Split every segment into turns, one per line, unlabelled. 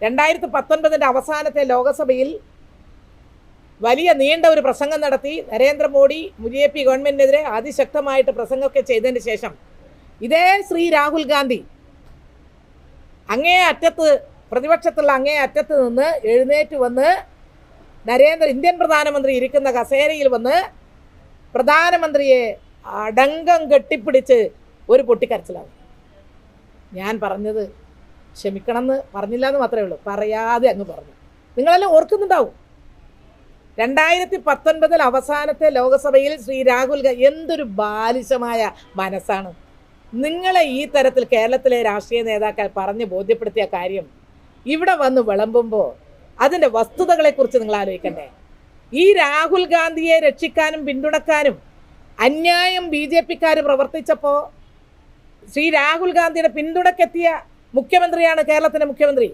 രണ്ടായിരത്തി പത്തൊൻപതിന്റെ അവസാനത്തെ ലോകസഭയിൽ വലിയ നീണ്ട ഒരു പ്രസംഗം നടത്തി നരേന്ദ്രമോദി ബി ജെ പി ഗവൺമെന്റിനെതിരെ അതിശക്തമായിട്ട് പ്രസംഗമൊക്കെ ചെയ്തതിന് ശേഷം ഇതേ ശ്രീ രാഹുൽ ഗാന്ധി അങ്ങേ അറ്റത്ത് പ്രതിപക്ഷത്തുള്ള അങ്ങേ അറ്റത്ത് നിന്ന് എഴുന്നേറ്റ് വന്ന് നരേന്ദ്ര ഇന്ത്യൻ പ്രധാനമന്ത്രി ഇരിക്കുന്ന കസേരയിൽ വന്ന് പ്രധാനമന്ത്രിയെ അടങ്കം കെട്ടിപ്പിടിച്ച് ഒരു പൊട്ടിക്കരച്ചിലാണ്. ഞാൻ പറഞ്ഞത് ക്ഷമിക്കണമെന്ന് പറഞ്ഞില്ല എന്ന് മാത്രമേ ഉള്ളൂ. പറയാതെ അങ്ങ് പറഞ്ഞു. നിങ്ങളെല്ലാം ഓർക്കുന്നുണ്ടാവും. രണ്ടായിരത്തി പത്തൊൻപതിൽ അവസാനത്തെ ലോകസഭയിൽ ശ്രീ രാഹുൽ എന്തൊരു ബാലിശമായ മനസ്സാണ്. നിങ്ങളെ ഈ തരത്തിൽ കേരളത്തിലെ രാഷ്ട്രീയ നേതാക്കൾ പറഞ്ഞ് ബോധ്യപ്പെടുത്തിയ കാര്യം ഇവിടെ വന്ന് വിളമ്പുമ്പോൾ അതിന്റെ വസ്തുതകളെക്കുറിച്ച് നിങ്ങൾ ആലോചിക്കണ്ടേ? ഈ രാഹുൽ ഗാന്ധിയെ രക്ഷിക്കാനും പിന്തുണക്കാനും അന്യായം ബി ജെ പിക്കാർ പ്രവർത്തിച്ചപ്പോൾ ശ്രീ രാഹുൽ ഗാന്ധിയുടെ പിന്തുണക്കെത്തിയ മുഖ്യമന്ത്രിയാണ് കേരളത്തിന്റെ മുഖ്യമന്ത്രി.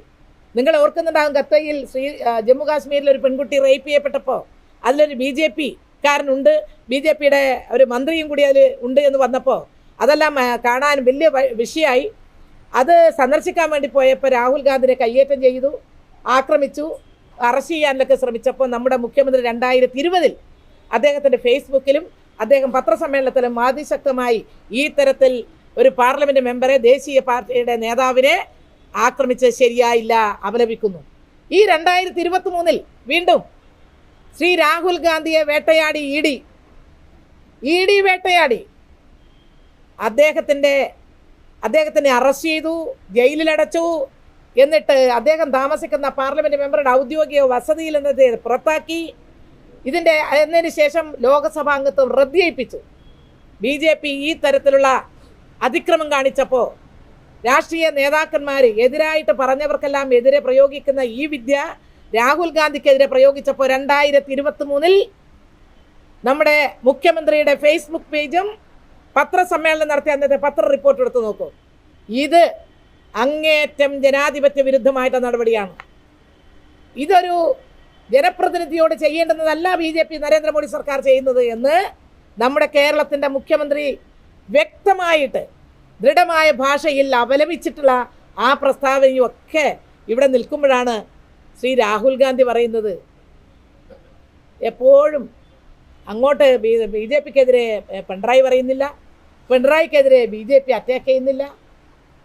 നിങ്ങൾ ഓർക്കുന്നുണ്ടാകും ഖത്തയിൽ ശ്രീ ജമ്മു കാശ്മീരിൽ ഒരു പെൺകുട്ടി റേപ്പ് ചെയ്യപ്പെട്ടപ്പോൾ അതിലൊരു ബി ജെ പി കാരനുണ്ട് ബി ജെ പിയുടെ ഒരു മന്ത്രിയും കൂടി അതിൽ ഉണ്ട് എന്ന് വന്നപ്പോൾ അതെല്ലാം കാണാൻ വലിയ വിഷയമായി. അത് സന്ദർശിക്കാൻ വേണ്ടി പോയപ്പോൾ രാഹുൽ ഗാന്ധിനെ കയ്യേറ്റം ചെയ്തു ആക്രമിച്ചു അറസ്റ്റ് ചെയ്യാനൊക്കെ ശ്രമിച്ചപ്പോൾ നമ്മുടെ മുഖ്യമന്ത്രി രണ്ടായിരത്തി ഇരുപതിൽ അദ്ദേഹത്തിന്റെ ഫേസ്ബുക്കിലും അദ്ദേഹം പത്രസമ്മേളനത്തിലും അതിശക്തമായി ഈ തരത്തിൽ ഒരു പാർലമെന്റ് മെമ്പറെ ദേശീയ പാർട്ടിയുടെ നേതാവിനെ ആക്രമിച്ചത് ശരിയായില്ല അപലപിക്കുന്നു. ഈ രണ്ടായിരത്തി ഇരുപത്തി മൂന്നിൽ വീണ്ടും ശ്രീ രാഹുൽ ഗാന്ധിയെ വേട്ടയാടി ഇ ഡി. ഇ ഡി വേട്ടയാടി. അദ്ദേഹത്തിന്റെ അദ്ദേഹത്തിനെ അറസ്റ്റ് ചെയ്തു ജയിലിലടച്ചു എന്നിട്ട് അദ്ദേഹം താമസിക്കുന്ന പാർലമെന്റ് മെമ്പറുടെ ഔദ്യോഗിക വസതിയിൽ നിന്ന് പുറത്താക്കി. ഇതിന്റെ എന്നതിന് ശേഷം ലോകസഭാ അംഗത്വം ബി ജെ പി ഈ തരത്തിലുള്ള അതിക്രമം കാണിച്ചപ്പോൾ രാഷ്ട്രീയ നേതാക്കന്മാർ എതിരായിട്ട് പറഞ്ഞവർക്കെല്ലാം എതിരെ പ്രയോഗിക്കുന്ന ഈ വിദ്യ രാഹുൽ ഗാന്ധിക്കെതിരെ പ്രയോഗിച്ചപ്പോൾ രണ്ടായിരത്തി ഇരുപത്തി മൂന്നിൽ നമ്മുടെ മുഖ്യമന്ത്രിയുടെ ഫേസ്ബുക്ക് പേജും പത്രസമ്മേളനം നടത്തിയ അന്നത്തെ പത്ര റിപ്പോർട്ട് എടുത്ത് നോക്കൂ. ഇത് അങ്ങേറ്റം ജനാധിപത്യ വിരുദ്ധമായിട്ടുള്ള നടപടിയാണ്. ഇതൊരു ജനപ്രതിനിധിയോട് ചെയ്യേണ്ടുന്നതല്ല ബി ജെ പി നരേന്ദ്രമോദി സർക്കാർ ചെയ്യുന്നത് എന്ന് നമ്മുടെ കേരളത്തിന്റെ മുഖ്യമന്ത്രി വ്യക്തമായിട്ട് ദൃഢമായ ഭാഷയിൽ അപലപിച്ചിട്ടുള്ള ആ പ്രസ്താവനയൊക്കെ ഇവിടെ നിൽക്കുമ്പോഴാണ് ശ്രീ രാഹുൽ ഗാന്ധി പറയുന്നത്. എപ്പോഴും അങ്ങോട്ട് ബി ജെ പിക്കെതിരെ പിണറായി പറയുന്നില്ല. പിണറായിക്കെതിരെ ബി ജെ പി അറ്റാക്ക് ചെയ്യുന്നില്ല.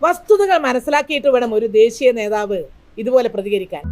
വസ്തുതകൾ മനസ്സിലാക്കിയിട്ട് വേണം ഒരു ദേശീയ നേതാവ് ഇതുപോലെ പ്രതികരിക്കാൻ.